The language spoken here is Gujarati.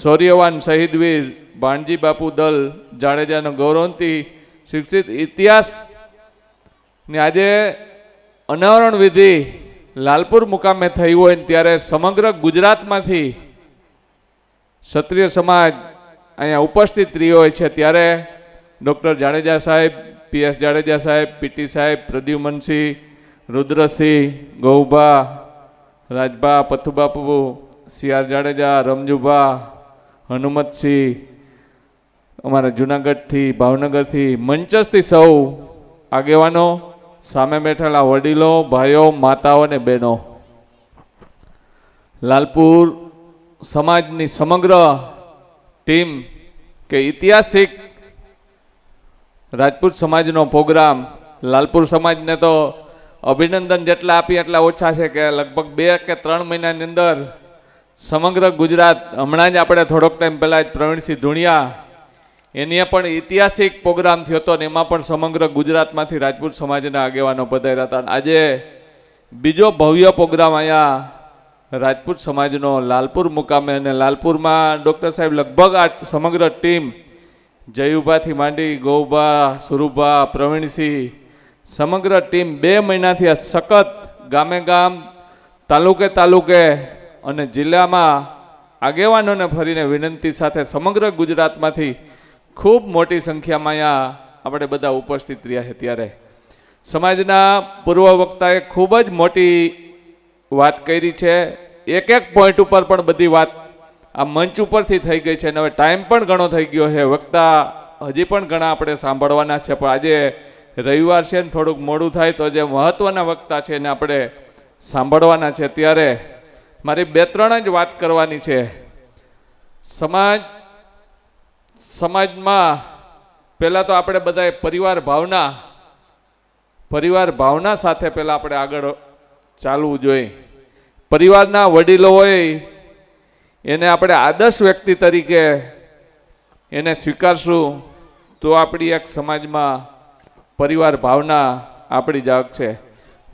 શૌર્યવાન શહીદવીર ભાણજી બાપુ દલ જાડેજાનો ગૌરવથી શિક્ષિત ઇતિહાસ ને આજે અનાવરણ વિધિ લાલપુર મુકામે થઈ હોય ત્યારે સમગ્ર ગુજરાતમાંથી ક્ષત્રિય સમાજ અહીંયા ઉપસ્થિત રહી હોય છે. ત્યારે ડૉક્ટર જાડેજા સાહેબ પીએસ જાડેજા સાહેબ પીટી સાહેબ પ્રદ્યુમનસિંહ રુદ્રસિંહ, ગૌભા, રાજભા, પથુબાપુ, સી આર જાડેજા, રમજુભા હનુમતસિંહ, અમારા જુનાગઢથી, ભાવનગરથી, મંચસથી સૌ આગેવાનો, સામે બેઠેલા વડીલો, ભાઈઓ, માતાઓ અને બહેનો. લાલપુર સમાજની સમગ્ર ટીમ કે ઐતિહાસિક રાજપૂત સમાજનો પ્રોગ્રામ, લાલપુર સમાજને તો અભિનંદન જેટલા આપી એટલા ઓછા છે કે લગભગ બે કે ત્રણ મહિનાની અંદર સમગ્ર ગુજરાત, હમણાં જ આપણે થોડોક ટાઈમ પહેલાં જ પ્રવીણસિંહ ધુણિયા, એની પણ ઐતિહાસિક પ્રોગ્રામ થયો હતો ને એમાં પણ સમગ્ર ગુજરાતમાંથી રાજપૂત સમાજના આગેવાનો પધાર્યા હતા. અને આજે બીજો ભવ્ય પ્રોગ્રામ અહીંયા રાજપૂત સમાજનો લાલપુર મુકામે અને લાલપુરમાં ડૉક્ટર સાહેબ લગભગ આ સમગ્ર ટીમ જયુભાથી માંડી ગૌભા સુરુભા, પ્રવીણસિંહ, સમગ્ર ટીમ બે મહિનાથી આ સખત ગામે ગામ તાલુકે તાલુકે અને જિલ્લામાં આગેવાનોને ફરીને વિનંતી સાથે સમગ્ર ગુજરાતમાંથી ખૂબ મોટી સંખ્યામાં અહીંયા આપણે બધા ઉપસ્થિત રહ્યા છે ત્યારે. સમાજના પૂર્વ વક્તાએ ખૂબ જ મોટી વાત કરી છે. એક એક પોઈન્ટ ઉપર પણ બધી વાત આ મંચ ઉપરથી થઈ ગઈ છે અને હવે ટાઈમ પણ ઘણો થઈ ગયો છે. વક્તા હજી પણ ઘણા આપણે સાંભળવાના છે, પણ આજે રવિવાર છે ને થોડુંક મોડું થાય તો જે મહત્વના વક્તા છે એને આપણે સાંભળવાના છે. ત્યારે મારી બે ત્રણ જ વાત કરવાની છે. સમાજ, સમાજમાં પહેલાં તો આપણે બધાએ પરિવાર ભાવના પરિવાર ભાવના સાથે પહેલાં આપણે આગળ ચાલવું જોઈએ. પરિવારના વડીલો હોય એને આપણે આદર્શ વ્યક્તિ તરીકે એને સ્વીકારશું તો આપણી એક સમાજમાં પરિવાર ભાવના આપણી જાગ છે.